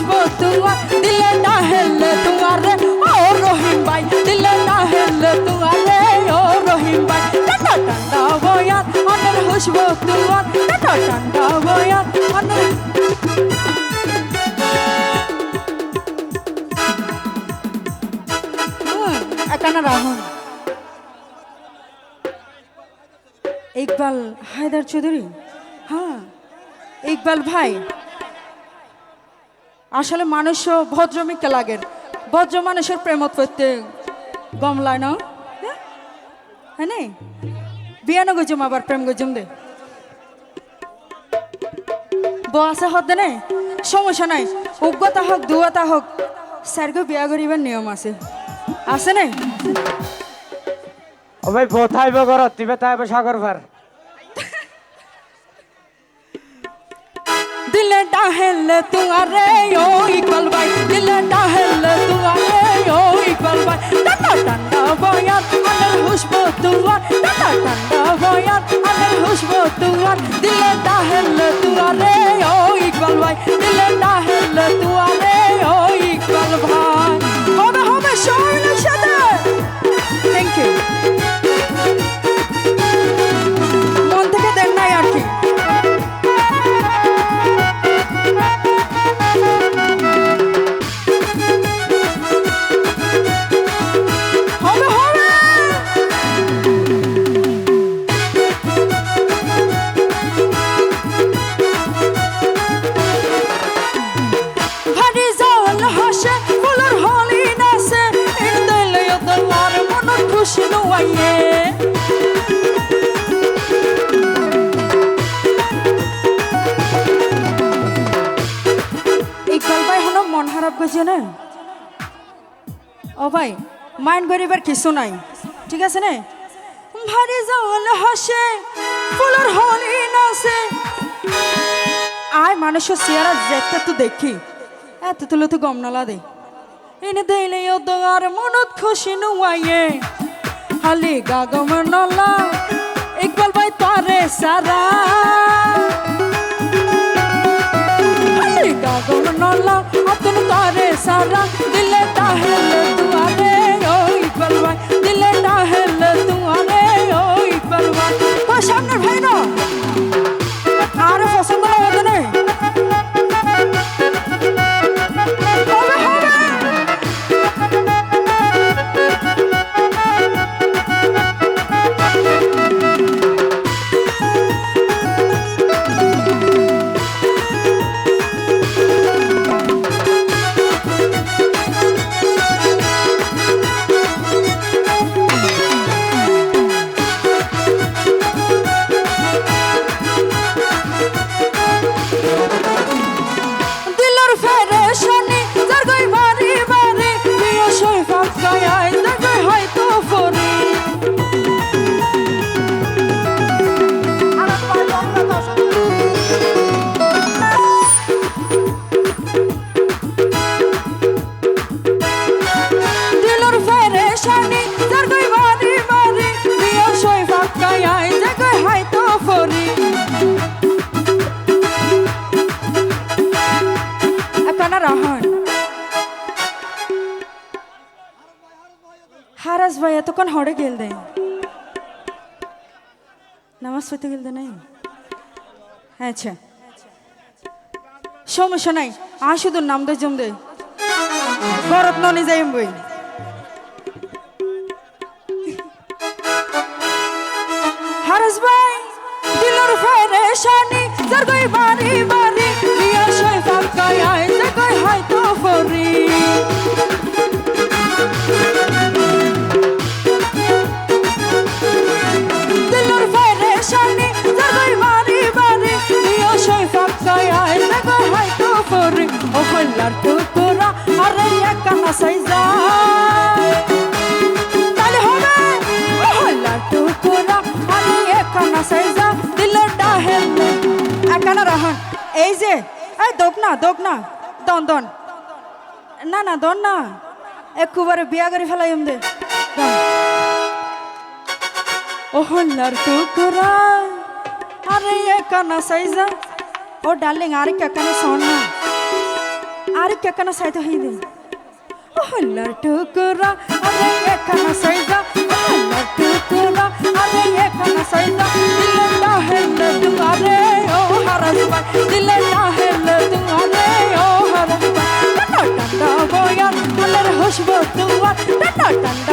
খুশবু তোমার দিলে না হেললে তোমার রে ও রহিম ভাই, দিলে না হেললে তোমার রে ও রহিম ভাই। টাটা টান্ডা বয়ান অনের খুশবু তোমার টাটা টান্ডা বয়ান অনের একানা রাহুল। ইকবাল হায়দার চৌধুরী? হ্যাঁ ইকবাল ভাই। আসলে মানুষ ভদ্রমিকে লাগে। ভদ্র মানুষের প্রেমত করতে। গমলায় না? হ্যাঁ? হ্যাঁ বিয়ানো গজুম আবার প্রেম গজুম দে। বসে হত নাই সমস্যা নাই। উগ্রতা হোক, দুয়াতা হোক স্যারকে বিয়া করিবার নিয়ম আছে। আছে নাই ও ভাই বোথাইব ঘর, তিবে তাইব সাগর ভার দিলে ডাহেল তুয়ারে ও ইকবাল ভাই দিলে ডাহেল তুয়ারে ও ইকবাল ভাই টাটা টান্ডা বয়ান আনের হুসব তুয়ার টাটা টান্ডা বয়ান আনের হুসব তুয়ার দিলে ডাহেল তুয়ারে ও ইকবাল ভাই দিলে ডাহেল তুয়ারে করছে না? ও ভাই, মাইন্ড করিবার কিছু নাই। ঠিক আছে নে? ভারি জল হাসে, ফুলের হলি নাচে আয়, মানুষের চেহারা দেখতে তো দেখি। এত তুলো তো গম নালা দে। এনে দেইলে ও দোয়ার মনত খুশি নুয়াইয়ে। হালি গাগম নলা ইকবাল ভাই তারে সারা। সারা হারাস ভাই এতক্ষণ হড়ে গেল দে নামাজ পড়তে গেল নাই আচ্ছা সমস্যা নাই আ শুধু নাম দে জম দে গরত ননি বই হারাস ভাই দিলর ফেরেশানি যার গই বাড়ি বাড়ি হয়তো ফরি এই যে, এই দোক না দোক না, দন দন। না না, দন না। একবারে বিয়া করে ফেলাই দে। দন। ও হল্লার টুকুরা। আরে একানা সাইজা। ও ডার্লিং, আরে কাকানে শোন না। আর কেকানা সাইতে হই দে। হল্লার টুকুরা। আরে এখানা সাইজা। হল্লার টুকুরা। আরে এখানা ও